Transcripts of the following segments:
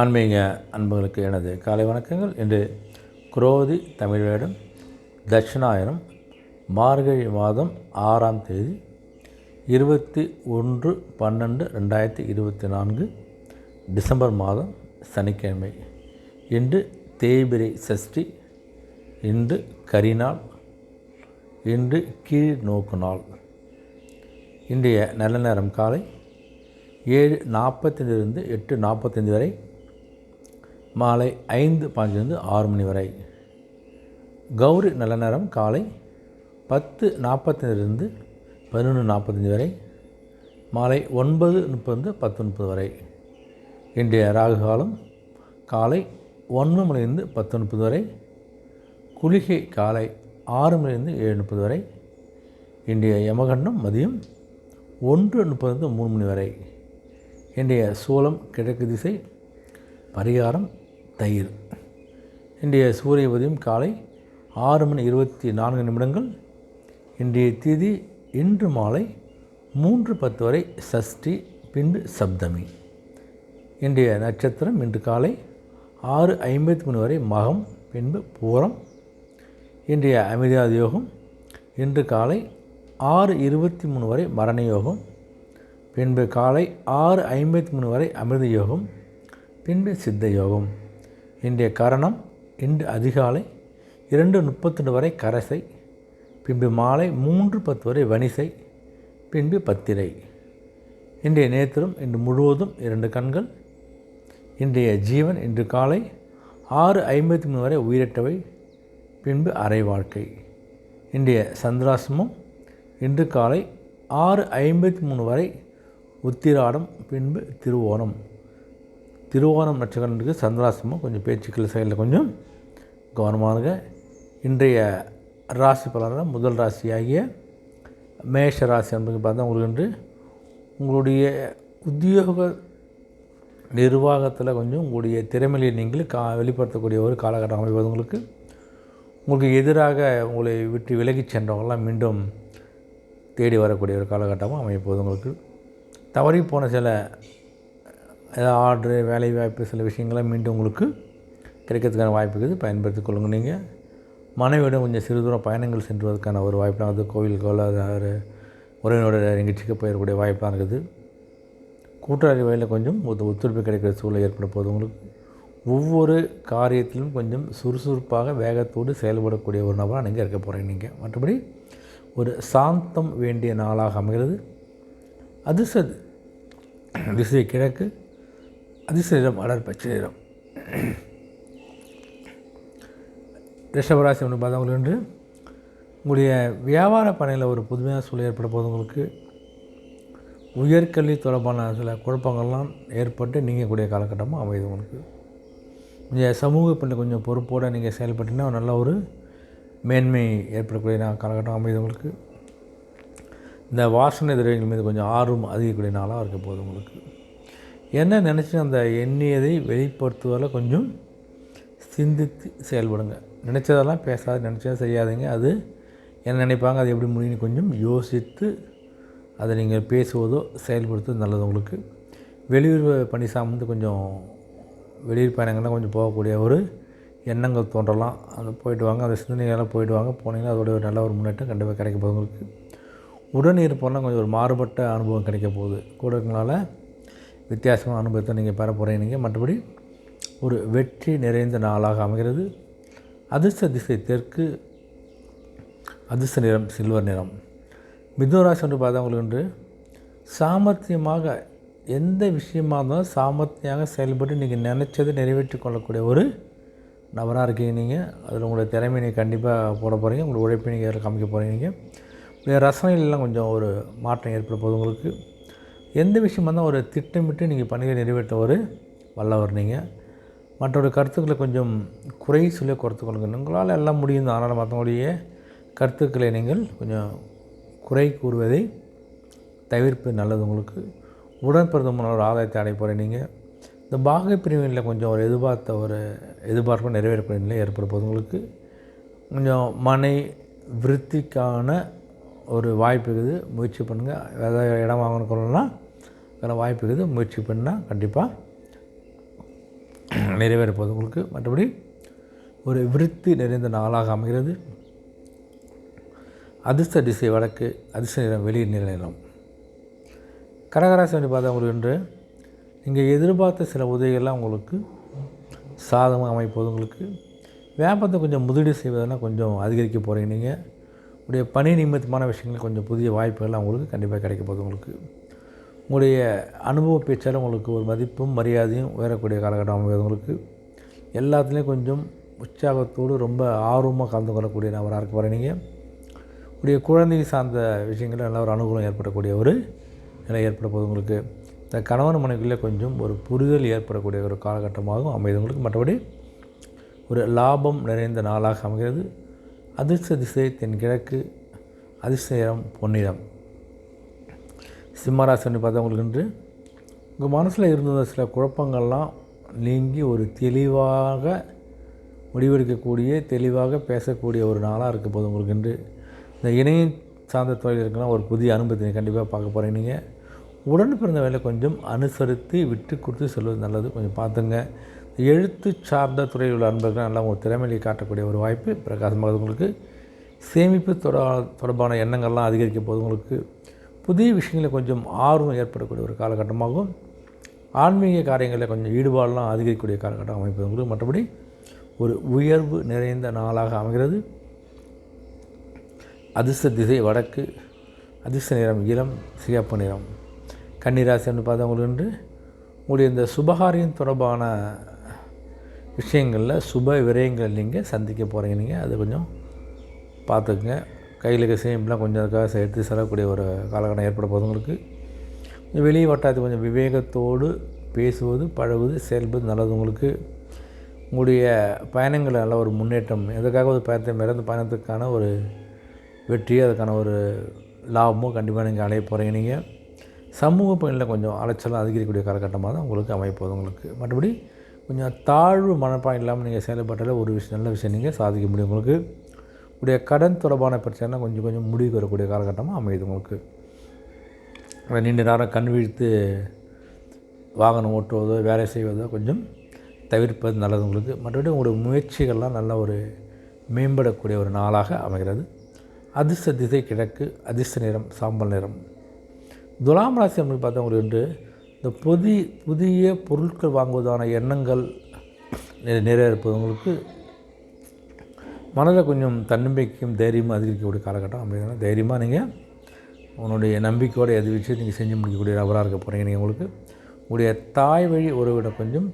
ஆன்மீக அன்புகளுக்கு எனது காலை வணக்கங்கள். இன்று குரோதி தமிழரிடம் தட்சிணாயனம் மார்கழி மாதம் ஆறாம் தேதி இருபத்தி ஒன்று பன்னெண்டு ரெண்டாயிரத்தி இருபத்தி நான்கு டிசம்பர் மாதம் சனிக்கிழமை. இன்று தேய்பிரை சஷ்டி இன்று கரிநாள் இன்று கீழ் நோக்கு நாள். இன்றைய நல்ல நேரம் காலை ஏழு நாற்பத்தஞ்சிலிருந்து எட்டு நாற்பத்தஞ்சு வரை மாலை ஐந்து பாஞ்சிலிருந்து ஆறு மணி வரை. கௌரி நல்ல நேரம் காலை பத்து நாற்பத்தஞ்சிலிருந்து பதினொன்று நாற்பத்தஞ்சு வரை. மாலை ஒன்பது முப்பது பத்து முப்பது வரை. இன்றைய ராகு காலம் காலை ஒன்பது மணிலிருந்து பத்து முப்பது வரை. குளிகை காலை ஆறு மணிலிருந்து ஏழு முப்பது வரை. இன்றைய யமகண்டம் மதியம் ஒன்று முப்பது மூணு மணி வரை. இன்றைய சோளம் கிழக்கு திசை பரிகாரம் தயிர். இன்றைய சூரிய உதயம் காலை ஆறு மணி இருபத்தி நான்கு நிமிடங்கள். இன்றைய திதி இன்று மாலை மூன்று பத்து வரை சஷ்டி பின்பு சப்தமி. இன்றைய நட்சத்திரம் இன்று காலை ஆறு ஐம்பத்தி மூணு வரை மகம் பின்பு பூரம். இன்றைய அமிர்தாத யோகம் இன்று காலை ஆறு இருபத்தி மூணு வரை மரண யோகம் பின்பு காலை ஆறு ஐம்பத்தி மூணு வரை அமிர்த யோகம் பின்பு சித்த யோகம். இன்றைய கரணம் இன்று அதிகாலை இரண்டு முப்பத்தெண்டு வரை கரசை பின்பு மாலை மூன்று பத்து வரை வனிசை பின்பு பத்திரை. இன்றைய நேத்திரம் இன்று முழுவதும் இரண்டு கண்கள் இன்றைய ஜீவன் இன்று காலை ஆறு ஐம்பத்தி மூணு வரை உயிரட்டவை பின்பு அரை வாழ்க்கை. இன்றைய சந்திராசிரமம் இன்று காலை ஆறு ஐம்பத்தி மூணு வரை உத்திராடம் பின்பு திருவோணம். திருவோணம் நட்சத்திரத்துக்கு சந்திராசிரமம் கொஞ்சம் பேச்சுக்கள் செயலில் கொஞ்சம் கவனமாக இன்றைய ராசி பலனில் முதல் ராசியாகிய மேஷ ராசி என்பது பார்த்தா உங்களுக்கு என்று உங்களுடைய உத்தியோக நிர்வாகத்தில் கொஞ்சம் உங்களுடைய திறமையை நீங்கள் கா வெளிப்படுத்தக்கூடிய ஒரு காலகட்டம் அமைவது உங்களுக்கு. உங்களுக்கு எதிராக உங்களை விட்டு விலகிச் சென்றவங்களாம் மீண்டும் தேடி வரக்கூடிய ஒரு காலகட்டமாக அமையப்போகுது உங்களுக்கு. தவறி போன சில ஆர்டரு வேலை வாய்ப்பு சில விஷயங்கள்லாம் மீண்டும் உங்களுக்கு கிடைக்கிறதுக்கான வாய்ப்பு இருக்குது. பயன்படுத்தி கொள்ளுங்கள் நீங்கள் மனைவியிடம் கொஞ்சம் சிறு தூரம் பயணங்கள் சென்றுவதற்கான ஒரு வாய்ப்பாக அது கோவிலுக்கோ ஒரு உறவினோட நிகழ்ச்சிக்கு போயிடக்கூடிய வாய்ப்பாக இருக்குது. கூட்டாளி வகையில் கொஞ்சம் ஒத்து ஒத்துழைப்பு கிடைக்கிற சூழல் ஏற்பட போது உங்களுக்கு. ஒவ்வொரு காரியத்திலும் கொஞ்சம் சுறுசுறுப்பாக வேகத்தோடு செயல்படக்கூடிய ஒரு நபராக நீங்கள் இருக்க போகிறீங்க நீங்கள் மற்றபடி ஒரு சாந்தம் வேண்டிய நாளாக அமைகிறது. அதிர்ஷ்ட திசை கிழக்கு அதிர்ஷ்ட நிறம் அடர் பச்சை நிறம் ரிஷபராசி ஒன்று பார்த்தவங்களுக்கு என்று உங்களுடைய வியாபார பணியில் ஒரு புதுமையான சூழல் ஏற்பட போது உங்களுக்கு உயர்கல்வி தொடர்பான சில குழப்பங்கள்லாம் ஏற்பட்டு நீங்கக்கூடிய காலகட்டமாக அமையுது உங்களுக்கு. கொஞ்சம் சமூக பணியில் கொஞ்சம் பொறுப்போடு நீங்கள் செயல்பட்டீங்கன்னா நல்ல ஒரு மேன்மை ஏற்படக்கூடிய காலகட்டம் அமையுது உங்களுக்கு. இந்த வாசனை திரவியங்கள் மீது கொஞ்சம் ஆர்வம் அதிகக்கூடிய நாளாக இருக்க போகுது உங்களுக்கு. என்ன நினச்சி அந்த எண்ணியதை வெளிப்படுத்துவதில் கொஞ்சம் சிந்தித்து செயல்படுங்க. நினச்சதெல்லாம் பேசாது நினச்சதை செய்யாதீங்க. அது என்ன நினைப்பாங்க அது எப்படி முடியும்னு கொஞ்சம் யோசித்து அதை நீங்கள் பேசுவதோ செயல்படுத்துவது நல்லது உங்களுக்கு. வெளியூர் பணி சார்ந்து கொஞ்சம் வெளியூர் பயணங்கள்லாம் கொஞ்சம் போகக்கூடிய ஒரு எண்ணங்கள் தோன்றலாம். அது போயிட்டு வாங்க அந்த சிந்தனைகளாக போயிட்டு வாங்க. போனீங்கன்னா அதோட ஒரு நல்ல ஒரு முன்னேற்றம் கண்டிப்பாக கிடைக்க போகுது உங்களுக்கு. உடன் இருப்போம்னா கொஞ்சம் ஒரு மாறுபட்ட அனுபவம் கிடைக்க போகுது. கூட இருக்கனால வித்தியாசமான அனுபவத்தை நீங்கள் பெற போகிறீங்க மற்றபடி ஒரு வெற்றி நிறைந்த நாளாக அமைகிறது. அதிர்ஷ்ட திசை தெற்கு அதிர்ஷ்ட நிறம் சில்வர் நிறம். மிதுனராசி என்று பார்த்தவங்களுக்கு என்று சாமர்த்தியமாக எந்த விஷயமாக இருந்தாலும் சாமர்த்தியமாக செயல்பட்டு நீங்கள் நினச்சதை நிறைவேற்றி கொள்ளக்கூடிய ஒரு நபராக இருக்கீங்க நீங்கள் அதில் உங்களுடைய திறமையை நீங்கள் கண்டிப்பாக போட போகிறீங்க உங்களுடைய உழைப்பை நீங்கள் காமிக்க போகிறீங்க நீங்கள் ரசனையிலலாம் கொஞ்சம் ஒரு மாற்றம் ஏற்பட போகுது உங்களுக்கு. எந்த விஷயமாக இருந்தால் ஒரு திட்டமிட்டு நீங்கள் பணியை நிறைவேற்ற ஒரு வல்லவர் நீங்கள் மற்றவருடைய கருத்துக்களை கொஞ்சம் குறை சொல்லி குறைத்து கொள்ளுங்க உங்களால் எல்லாம் முடியும். அதனால் ஆனால் மற்றவங்களுடைய கருத்துக்களை நீங்கள் கொஞ்சம் குறை கூறுவதை தவிர்ப்பது நல்லது. உங்களுக்கு உடன்பிறந்தமான ஒரு ஆதாயத்தை அடைய போகிற நீங்கள் இந்த பாக பிரிவினில் கொஞ்சம் ஒரு எதிர்பார்த்த ஒரு எதிர்பார்ப்பு நிறைவேறக்கூடிய நிலை ஏற்படும் போது உங்களுக்கு கொஞ்சம் மனை விருத்திக்கான ஒரு வாய்ப்பு இருக்குது. முயற்சி பண்ணுங்கள் ஏதாவது இடம் வாங்கணும் கொள்ளலாம் அதில் வாய்ப்பு இருக்குது முயற்சி பண்ணால் கண்டிப்பாக நிறைவேறப்போகுது உங்களுக்கு மற்றபடி ஒரு விருத்தி நிறைந்த நாளாக அமைகிறது. அதிர்ஷ்ட திசை வடக்கு அதிர்ஷ்ட நிறம் வெளியே நிற கடகராசி வந்து பார்த்தா உங்களுக்கு என்று நீங்கள் எதிர்பார்த்த சில உதவிகள்லாம் உங்களுக்கு சாதகமாக அமைப்போது உங்களுக்கு. வியாபாரத்தை கொஞ்சம் முதலீடு செய்வதெல்லாம் கொஞ்சம் அதிகரிக்க போகிறீங்க நீங்கள் உடைய பணி நிமித்தமான விஷயங்கள் கொஞ்சம் புதிய வாய்ப்புகள்லாம் உங்களுக்கு கண்டிப்பாக கிடைக்க போகுது உங்களுக்கு. உங்களுடைய அனுபவ பேச்சால் உங்களுக்கு ஒரு மதிப்பும் மரியாதையும் உயரக்கூடிய காலகட்டம் அமைவது உங்களுக்கு. எல்லாத்துலேயும் கொஞ்சம் உற்சாகத்தோடு ரொம்ப ஆர்வமாக கலந்து கொள்ளக்கூடிய நபராக இருக்க போகிறேன் நீங்கள் உடைய குழந்தை சார்ந்த விஷயங்களில் நல்ல ஒரு அனுகூலம் ஏற்படக்கூடிய ஒரு நிலை ஏற்பட போது உங்களுக்கு. இந்த கணவன் மனைவிக்குள்ளே கொஞ்சம் ஒரு புரிதல் ஏற்படக்கூடிய ஒரு காலகட்டமாகவும் அமைது உங்களுக்கு. மற்றபடி ஒரு லாபம் நிறைந்த நாளாக அமைகிறது. அதிர்ஷ்ட திசை தென்கிழக்கு அதிர்ஷ்ட பொன்னிறம். சிம்மராசின்னு பார்த்தா உங்களுக்கு இன்று உங்கள் மனசில் இருந்த சில குழப்பங்கள்லாம் நீங்கி ஒரு தெளிவாக முடிவெடுக்கக்கூடிய தெளிவாக பேசக்கூடிய ஒரு நாளாக இருக்க போது உங்களுக்கு இன்று இந்த இணையம் சார்ந்த தொழில் இருக்கலாம் ஒரு புதிய அனுபவத்தை கண்டிப்பாக பார்க்க போகிறேன் நீங்கள் உடன் பிறந்த வேலை கொஞ்சம் அனுசரித்து விட்டு கொடுத்து செல்வது நல்லது. கொஞ்சம் பார்த்துங்க. எழுத்து சார்ந்த துறையில் உள்ள அன்பர்கள் நல்லா உங்கள் திறமையை காட்டக்கூடிய ஒரு வாய்ப்பு பிரகாசமாக உங்களுக்கு. சேமிப்பு தொட தொடர்பான எண்ணங்கள்லாம் அதிகரிக்க போது உங்களுக்கு. புதிய விஷயங்களில் கொஞ்சம் ஆர்வம் ஏற்படக்கூடிய ஒரு காலகட்டமாகவும் ஆன்மீக காரியங்களில் கொஞ்சம் ஈடுபாடெலாம் அதிகரிக்கக்கூடிய காலகட்டம் அமைப்பது மற்றபடி ஒரு உயர்வு நிறைந்த நாளாக அமைகிறது. அதிர்ஷ்ட திசை வடக்கு அதிர்ஷ்ட நிறம் இளம் சிகப்பு நிறம். கன்னிராசின்னு பார்த்தா என்று உங்களுடைய இந்த சுபகாரியம் தொடர்பான விஷயங்களில் சுப விரயங்கள் நீங்கள் சந்திக்க போகிறீங்க. நீங்கள் அது கொஞ்சம் பார்த்துக்குங்க. கையில் இருக்க சேமிப்லாம் கொஞ்சம் அதுக்காக எடுத்து செல்லக்கூடிய ஒரு காலகட்டம் ஏற்பட போது உங்களுக்கு. வெளி வட்டாரத்தில் கொஞ்சம் விவேகத்தோடு பேசுவது பழகுவது செயல்பது நல்லது உங்களுக்கு. உங்களுடைய பயணங்கள் நல்ல ஒரு முன்னேற்றம் எதுக்காக ஒரு பயணத்தை மிறந்த பயணத்துக்கான ஒரு வெற்றி அதுக்கான ஒரு லாபமோ கண்டிப்பாக நீங்கள் அடைய போகிறீங்க நீங்கள் சமூக பணியில் கொஞ்சம் அலைச்சலாக அதிகரிக்கக்கூடிய காலகட்டமாக தான் உங்களுக்கு அமைப்போது உங்களுக்கு. மற்றபடி கொஞ்சம் தாழ்வு மனப்பான் இல்லாமல் நீங்கள் செயல்பட்டால் ஒரு விஷயம் நல்ல விஷயம் நீங்கள் சாதிக்க முடியும் உங்களுக்கு. உடைய கடன் தொடர்பான பிரச்சனை கொஞ்சம் கொஞ்சம் முடிவு வரக்கூடிய காலகட்டமாக அமையுது உங்களுக்கு. நீண்ட நேரம் கண் விழித்து வாகனம் ஓட்டுவதோ வேலை செய்வதோ கொஞ்சம் தவிர்ப்பது நல்லது உங்களுக்கு. மற்றபடி உங்களுடைய முயற்சிகள்லாம் நல்ல ஒரு மேம்படக்கூடிய ஒரு நாளாக அமைகிறது. அதிர்ஷ்ட திசை கிழக்கு அதிர்ஷ்ட நிறம் சாம்பல் நிறம். துலாம் ராசி அப்படின்னு பார்த்தவங்களுக்கு என்று இந்த புதிய புதிய பொருட்கள் வாங்குவதான எண்ணங்கள் நிறைவேறப்பவங்களுக்கு மனதில் கொஞ்சம் தன்னம்பிக்கையும் தைரியமும் அதிகரிக்கக்கூடிய காலகட்டம் அப்படின்னா தைரியமாக நீங்கள் உன்னுடைய நம்பிக்கையோடு எது வச்சு நீங்கள் செஞ்சு முடிக்கக்கூடிய நபராக இருக்க போகிறீங்க நீங்கள் உங்களுக்கு. உங்களுடைய தாய் வழி உறவிட கொஞ்சம்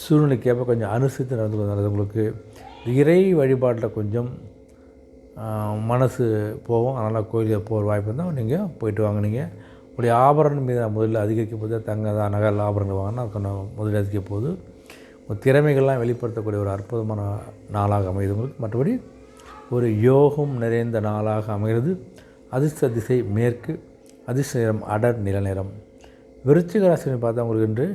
சூழ்நிலைக்கேற்ப கொஞ்சம் அனுசரித்து நடந்து கொண்டு உங்களுக்கு இறை வழிபாட்டில் கொஞ்சம் மனசு போகும். அதனால் கோயிலுக்கு போகிற வாய்ப்பு இருந்தால் நீங்கள் போயிட்டு வாங்க. நீங்கள் உங்களுடைய ஆபரணம் மீது முதலில் அதிகரிக்க போது தங்க தான் நகல் ஆபரணங்கள் வாங்கினா அதுக்கான முதலில் அதிகரிக்க போது திறமைகள்லாம் வெளிப்படுத்தக்கூடிய ஒரு அற்புதமான நாளாக அமையுது உங்களுக்கு மற்றபடி ஒரு யோகம் நிறைந்த நாளாக அமைகிறது. அதிர்ஷ்ட திசை மேற்கு அதிர்ஷ்ட நிறம் அடர் நில நிறம். விருச்சிக ராசினு பார்த்தா உங்களுக்கு என்று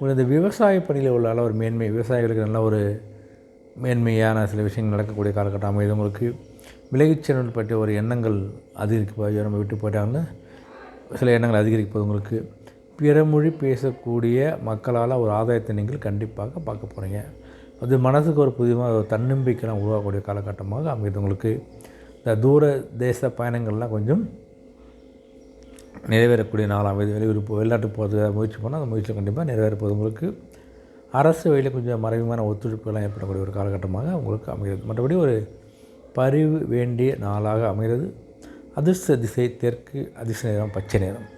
இந்த விவசாய பணியில் உள்ள அளவு ஒரு மேன்மை விவசாயிகளுக்கு நல்ல ஒரு மேன்மையான சில விஷயங்கள் நடக்கக்கூடிய காலகட்டம் அமைது உங்களுக்கு விலகிச்செல்வல் பற்றிய ஒரு எண்ணங்கள் அதிகரிக்க நம்ம விட்டு போயிட்டாங்கன்னு சில எண்ணங்கள் அதிகரிப்பது உங்களுக்கு. பிற மொழி பேசக்கூடிய மக்களால் ஒரு ஆதாயத்தை நீங்கள் கண்டிப்பாக பார்க்க போகிறீங்க அது மனதுக்கு ஒரு புதியமாக ஒரு தன்னம்பிக்கைலாம் உருவாக்கக்கூடிய காலகட்டமாக அமைது உங்களுக்கு. இந்த தூர தேச பயணங்கள்லாம் கொஞ்சம் நிறைவேறக்கூடிய நாளாக அமைது வெளியூர் வெளிநாட்டு போகிறது முயற்சி பண்ணால் அந்த முயற்சி கண்டிப்பாக நிறைவேறப்போது உங்களுக்கு. அரசு வழியில் கொஞ்சம் மறைமுகமான ஒத்துழைப்புகள்லாம் ஏற்படக்கூடிய ஒரு காலகட்டமாக உங்களுக்கு அமைகிறது. மற்றபடி ஒரு பரிவு வேண்டிய நாளாக அமைகிறது. அதிர்ஷ்ட திசை தெற்கு அதிர்ஷ்ட நேரம் பச்சை நேரம்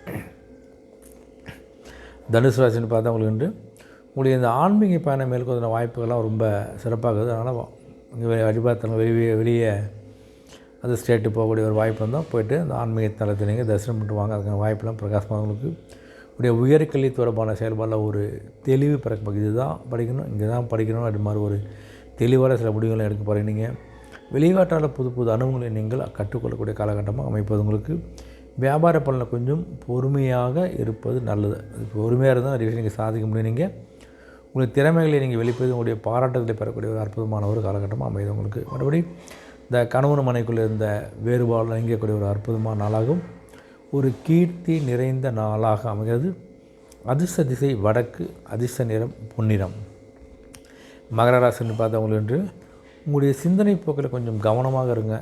தனுசு ராசின்னு பார்த்தா உங்களுக்கு உண்டு உங்களுக்கு இந்த ஆன்மீக பயணம் மேற்கொண்ட வாய்ப்புகள்லாம் ரொம்ப சிறப்பாக இருக்குது அதனால் இங்கே வழிபாத்தலம் வெளியே வெளியே அது ஸ்டேட்டு போகக்கூடிய ஒரு வாய்ப்பு இருந்தால் போயிட்டு அந்த ஆன்மீக தளத்தில் நீங்கள் தரிசனம் பண்ணுவாங்க அதுக்கான வாய்ப்பெல்லாம் பிரகாசமாக உங்களுக்கு உடைய உயர்கல்வி தொடர்பான செயல்பாடில் ஒரு தெளிவு பிறக்க இது தான் படிக்கணும் இங்கே தான் படிக்கணும் அப்படி மாதிரி ஒரு தெளிவான சில முடிவுகளை எடுக்க போகிறீங்க நீங்கள் வெளிநாட்டால் புது புது அனுபவங்களை நீங்கள் கற்றுக்கொள்ளக்கூடிய காலகட்டமாக அமைப்பது உங்களுக்கு வியாபார பலனை கொஞ்சம் பொறுமையாக இருப்பது நல்லது. அது பொறுமையாக இருந்தால் நிறைய விஷயம் நீங்கள் சாதிக்க முடியும். நீங்கள் உங்களுடைய திறமைகளை நீங்கள் வெளிப்பது உங்களுடைய பாராட்டுகளை பெறக்கூடிய ஒரு அற்புதமான ஒரு காலகட்டமாக அமையுது உங்களுக்கு. மறுபடி இந்த கணவன் மனைக்குள்ளே இருந்த வேறுபாடு நீங்கக்கூடிய ஒரு அற்புதமான நாளாகும் ஒரு கீர்த்தி நிறைந்த நாளாக அமைகிறது. அதிர்ஷ்ட திசை வடக்கு அதிர்ஷ்ட நிறம் பொன்னிறம். மகர ராசின்னு பார்த்தவங்களுக்கு என்று உங்களுடைய சிந்தனை போக்கில் கொஞ்சம் கவனமாக இருங்க.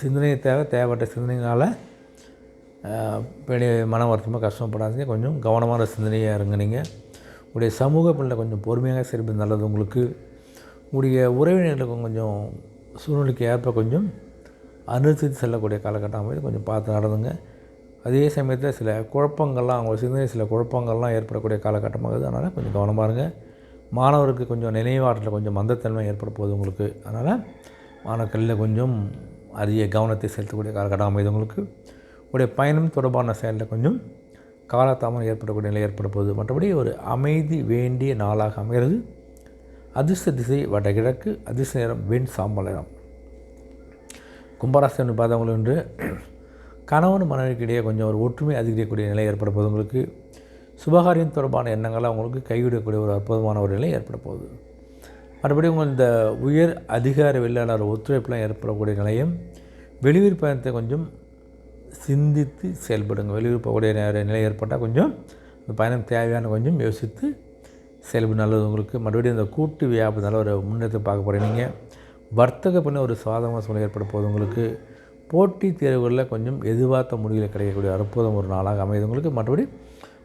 சிந்தனை தேவை தேவைப்பட்ட சிந்தனைகளால் பெரிய மன வருத்தமாக கஷ்டப்படாதீங்க. கொஞ்சம் கவனமான சிந்தனையாக இருங்க நீங்கள் உங்களுடைய சமூக பிள்ளை கொஞ்சம் பொறுமையாக சிறப்பு நல்லது உங்களுக்கு. உங்களுடைய உறவினர்களுக்கு கொஞ்சம் சூழ்நிலைக்கு ஏற்ப கொஞ்சம் அனுசரித்து செல்லக்கூடிய காலகட்டம் அமைது. கொஞ்சம் பார்த்து நடந்துங்க. அதே சமயத்தில் சில குழப்பங்கள்லாம் அவங்க சிந்தனை சில குழப்பங்கள்லாம் ஏற்படக்கூடிய காலகட்டமாகுது அதனால் கொஞ்சம் கவனமாக இருங்க. மாணவருக்கு கொஞ்சம் நினைவாற்றலில் கொஞ்சம் மந்தத்தன்மை ஏற்பட போகுது உங்களுக்கு. அதனால் மாணவர்களில் கொஞ்சம் அரிய கவனத்தை செலுத்தக்கூடிய காலகட்டம் அமைது உங்களுக்கு. உடைய பயணம் தொடர்பான செயலில் கொஞ்சம் காலதாமம் ஏற்படக்கூடிய நிலை ஏற்பட போகுது. மற்றபடி ஒரு அமைதி வேண்டிய நாளாக அமைகிறது. அதிர்ஷ்ட திசை வடகிழக்கு அதிர்ஷ்ட நேரம் வெண் சாம்பல் நேரம் கும்பராசி என்று பார்த்தவங்களும் என்று கணவன் மனைவிக்கு இடையே கொஞ்சம் ஒரு ஒற்றுமை அதிகரிக்கக்கூடிய நிலை ஏற்பட உங்களுக்கு. சுபகாரியம் தொடர்பான எண்ணங்களை அவங்களுக்கு கைவிடக்கூடிய ஒரு அற்புதமான ஒரு நிலை ஏற்பட போகுது. மறுபடி உங்கள் இந்த உயர் அதிகார வெளியாளர் ஒத்துழைப்புலாம் ஏற்படக்கூடிய நிலையும். வெளியூர் பயணத்தை கொஞ்சம் சிந்தித்து செயல்படுங்க வெளியூர் போகக்கூடிய நிலை ஏற்பட்டால் கொஞ்சம் இந்த பயணம் தேவையான கொஞ்சம் யோசித்து செயல்படு. நல்லது உங்களுக்கு. மறுபடியும் இந்த கூட்டு வியாபாரத்தால் ஒரு முன்னேற்றத்தை பார்க்க போகிறீங்க நீங்கள் வர்த்தக பண்ண ஒரு சாதகமான சூழ்நிலை ஏற்பட போகுது உங்களுக்கு. போட்டித் தேர்வுகளில் கொஞ்சம் எதிர்பார்த்த முடிவில் கிடைக்கக்கூடிய அற்புதம் ஒரு நாளாக அமையுது உங்களுக்கு. மற்றபடி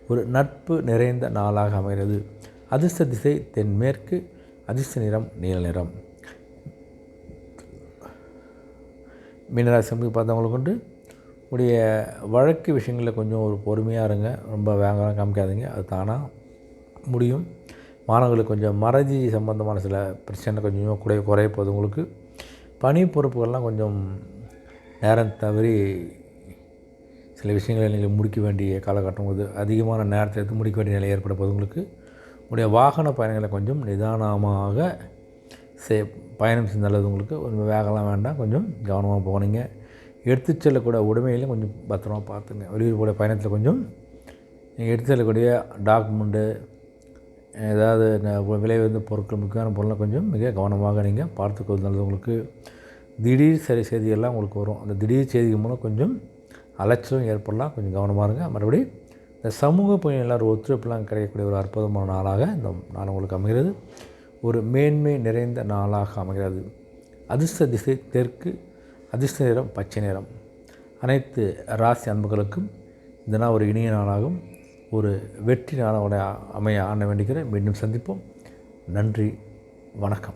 ஒரு நட்பு நிறைந்த நாளாக அமைகிறது. அதிர்ஷ்ட திசை தென்மேற்கு அதிர்ஷ்ட நிறம் நீல நிறம். மீனராசி பார்த்தவங்களுக்கு கொண்டு உடைய வழக்கு விஷயங்களில் கொஞ்சம் ஒரு பொறுமையாக இருங்க. ரொம்ப வேகமாக காமிக்காதீங்க. அது தானாக முடியும். மாணவர்களுக்கு கொஞ்சம் மறதி சம்பந்தமான சில பிரச்சனை கொஞ்சம் குறைய குறைய போகுது உங்களுக்கு. பணி பொறுப்புகள்லாம் கொஞ்சம் நேரம் தவறி சில விஷயங்களை நீங்கள் முடிக்க வேண்டிய காலகட்டம் இது அதிகமான நேரத்தை எடுத்து முடிக்க வேண்டிய நிலை ஏற்பட போது உங்களுக்கு. உடைய வாகன பயணங்களை கொஞ்சம் நிதானமாக சே பயணம் செய்ய நல்லது உங்களுக்கு. கொஞ்சம் வேகலாம் வேண்டாம். கொஞ்சம் கவனமாக போனீங்க எடுத்து செல்லக்கூடிய உடைமைகளையும் கொஞ்சம் பத்திரமா பார்த்துங்க. வெளியூர் போகிற பயணத்தில் கொஞ்சம் நீங்கள் எடுத்து செல்லக்கூடிய டாக்குமெண்ட்டு ஏதாவது விலை வந்து பொருட்கள் முக்கியமான பொருள்லாம் கொஞ்சம் மிக கவனமாக நீங்கள் பார்த்துக்கொள்வது நல்லது. உங்களுக்கு திடீர் சரி செய்தியெல்லாம் உங்களுக்கு வரும். அந்த திடீர் செய்தி மூலம் கொஞ்சம் அலைச்சலும் ஏற்படலாம். கொஞ்சம் கவனமாக இருங்க. மறுபடி இந்த சமூக பணி எல்லோரும் ஒத்துழைப்புலாம் கிடைக்கக்கூடிய ஒரு அற்புதமான நாளாக இந்த நாள் உங்களுக்கு அமைகிறது. ஒரு மேன்மை நிறைந்த நாளாக அமைகிறது. அதிர்ஷ்ட திசை தெற்கு அதிர்ஷ்ட நிறம் பச்சை நிறம் அனைத்து ராசி அன்புகளுக்கும் இந்த நாள் ஒரு இனிய நாளாகும். ஒரு வெற்றி நாளாக அமைய ஆன வேண்டுகிறேன். மீண்டும் சந்திப்போம். நன்றி. வணக்கம்.